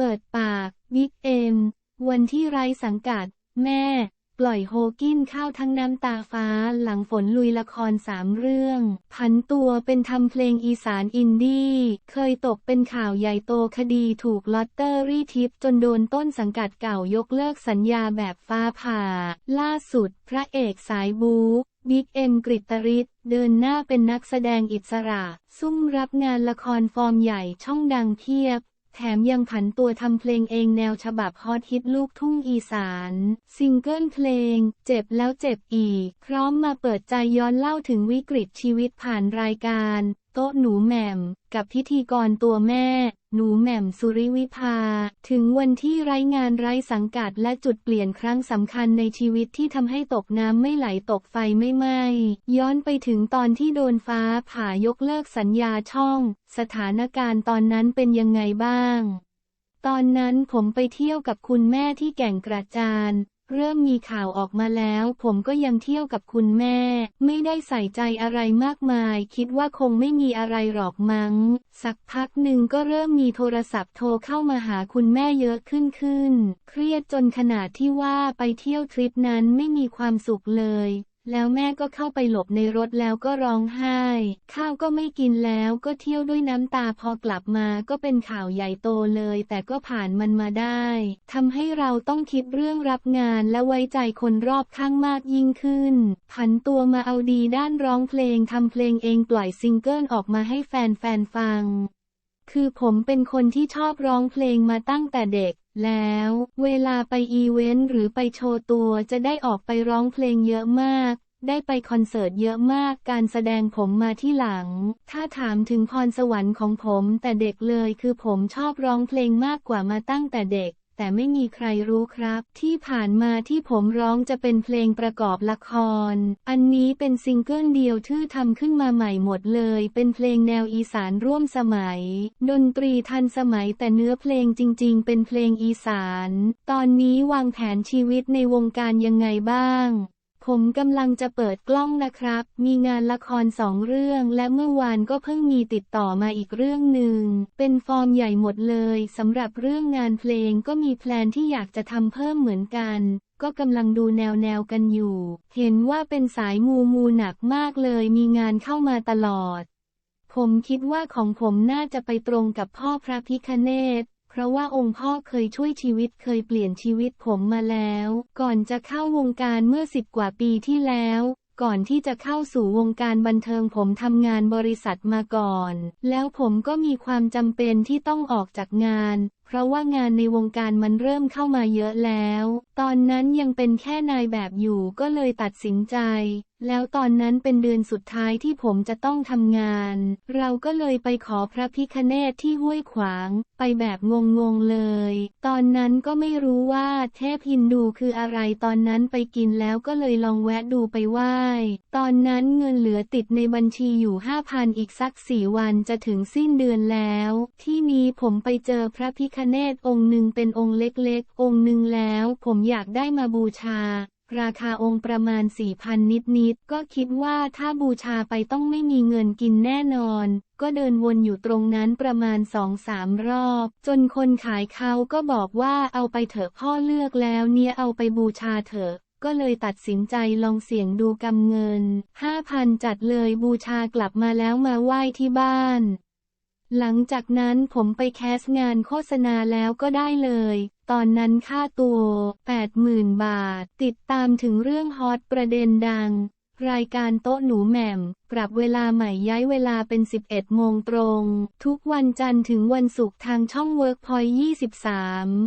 เปิดปากบิ๊กเอ็ม วันที่ไร้สังกัด แม่ ปล่อยโฮกินเข้าทั้งน้ำตาฟ้าหลังฝนลุยละครสามเรื่อง พันตัวเป็นทำเพลงอีสานอินดี้ เคยตกเป็นข่าวใหญ่โตคดีถูกลอตเตอรี่ทิปจนโดนต้นสังกัดเก่ายกเลิกสัญญาแบบฟ้าผ่า ล่าสุดพระเอกสายบู๊บิ๊กเอ็มกริตริศเดินหน้าเป็นนักแสดงอิสระ ซุ่มรับงานละครฟอร์มใหญ่ช่องดังเพียบ แถมยังผันตัวทำเพลงเองแนวฉบับฮอตฮิตลูกทุ่งอีสาน ซิงเกิลเพลง เจ็บแล้วเจ็บอีก พร้อมมาเปิดใจย้อนเล่าถึงวิกฤตชีวิตผ่านรายการ ต๊ะหนูแหม่ม กับพิธีกรตัวแม่ หนูแหม่มสุริวิภา ถึงวันที่ไร้งานไร้สังกัดและจุดเปลี่ยนครั้งสำคัญในชีวิตที่ทำให้ตกน้ำไม่ไหลตกไฟไม่ไหม้ ย้อนไปถึงตอนที่โดนฟ้าผ่ายกเลิกสัญญาช่อง สถานการณ์ตอนนั้นเป็นยังไงบ้าง ตอนนั้นผมไปเที่ยวกับคุณแม่ที่แก่งกระจาน เริ่มมีข่าวออกมาแล้ว ผมก็ยังเที่ยวกับคุณแม่ ไม่ได้ใส่ใจอะไรมากมาย คิดว่าคงไม่มีอะไรหรอกมั้ง สักพักหนึ่งก็เริ่มมีโทรศัพท์โทรเข้ามาหาคุณแม่เยอะขึ้นขึ้น เครียดจนขนาดที่ว่าไปเที่ยวทริปนั้นไม่มีความสุขเลย แล้วแม่ก็เข้าไปหลบในรถแล้วก็ร้องไห้ ข้าวก็ไม่กินแล้วก็เที่ยวด้วยน้ำตาพอกลับมาก็เป็นข่าวใหญ่โตเลย แต่ก็ผ่านมันมาได้ทำให้เราต้องคิดเรื่องรับงานและไว้ใจคนรอบข้างมากยิ่งขึ้น ผันตัวมาเอาดีด้านร้องเพลงทำเพลงเองปล่อยซิงเกิลออกมาให้แฟนๆฟัง คือผมเป็นคนที่ชอบร้องเพลงมาตั้งแต่เด็ก แล้ว เวลาไปอีเวนต์หรือไปโชว์ตัวจะได้ออกไปร้องเพลงเยอะมาก ได้ไปคอนเสิร์ตเยอะมาก การแสดงผมมาที่หลัง ถ้าถามถึงพรสวรรค์ของผมแต่เด็กเลยคือผมชอบร้องเพลงมากกว่ามาตั้งแต่เด็ก แต่ไม่มีใครรู้ครับ ที่ผ่านมาที่ผมร้องจะเป็นเพลงประกอบละคร อันนี้เป็นซิงเกิลเดียวที่ทำขึ้นมาใหม่หมดเลย เป็นเพลงแนวอีสานร่วมสมัย ดนตรีทันสมัยแต่เนื้อเพลงจริง ๆ เป็นเพลงอีสาน ตอนนี้วางแผนชีวิตในวงการยังไงบ้าง ผมกำลังจะเปิดกล้องนะครับ มีงานละครสองเรื่องและเมื่อวานก็เพิ่งมีติดต่อมาอีกเรื่องหนึ่ง เป็นฟอร์มใหญ่หมดเลยสำหรับเรื่องงานเพลงก็มีแพลนที่อยากจะทำเพิ่มเหมือนกัน ก็กำลังดูแนวแนวกันอยู่ เห็นว่าเป็นสายมูมูหนักมากเลย มีงานเข้ามาตลอด ผมคิดว่าของผมน่าจะไปตรงกับพ่อพระพิคเนต เพราะว่าองค์พ่อเคยช่วยชีวิตเคยเปลี่ยนชีวิตผมมาแล้ว ก่อนจะเข้าวงการเมื่อสิบกว่าปีที่แล้ว ก่อนที่จะเข้าสู่วงการบันเทิงผมทำงานบริษัทมาก่อน แล้วผมก็มีความจำเป็นที่ต้องออกจากงาน เพราะว่างานในวงการมันเริ่มเข้ามาเยอะแล้ว ตอนนั้นยังเป็นแค่นายแบบอยู่ก็เลยตัดสินใจ แล้วตอนนั้นเป็นเดือนสุดท้ายที่ผมจะต้องทำงาน เราก็เลยไปขอพระพิคเนตที่ห้วยขวาง ไปแบบงงๆเลย ตอนนั้นก็ไม่รู้ว่าเทพฮินดูคืออะไรตอนนั้นไปกินแล้วก็เลยลองแวะดูไปไหว้ ตอนนั้นเงินเหลือติดในบัญชีอยู่ห้าพันอีกสักสี่วันจะถึงสิ้นเดือนแล้ว ที่นี้ผมไปเจอพระพิคเนตองค์หนึ่งเป็นองค์เล็กๆ องค์หนึ่งแล้ว ผมอยากได้มาบูชา ราคาองค์ประมาณสี่พันนิดๆ ก็คิดว่าถ้าบูชาไปต้องไม่มีเงินกินแน่นอน ก็เดินวนอยู่ตรงนั้นประมาณสองสามรอบ จนคนขายเขาก็บอกว่าเอาไปเถอะพ่อเลือกแล้วเนี่ยเอาไปบูชาเถอะก็เลยตัดสินใจลองเสี่ยงดูกำเงินห้าพันจัดเลยบูชากลับมาแล้วมาไหว้ที่บ้าน หลังจากนั้นผมไปแคสงานโฆษณาแล้วก็ได้เลย ตอนนั้นค่าตัว 80,000 บาท ติดตามถึงเรื่องฮอตประเด็นดัง รายการโต๊ะหนูแหม่ม ปรับเวลาใหม่ย้ายเวลาเป็น 11 โมงตรง ทุกวันจันทร์ถึงวันศุกร์ทางช่อง WorkPoint 23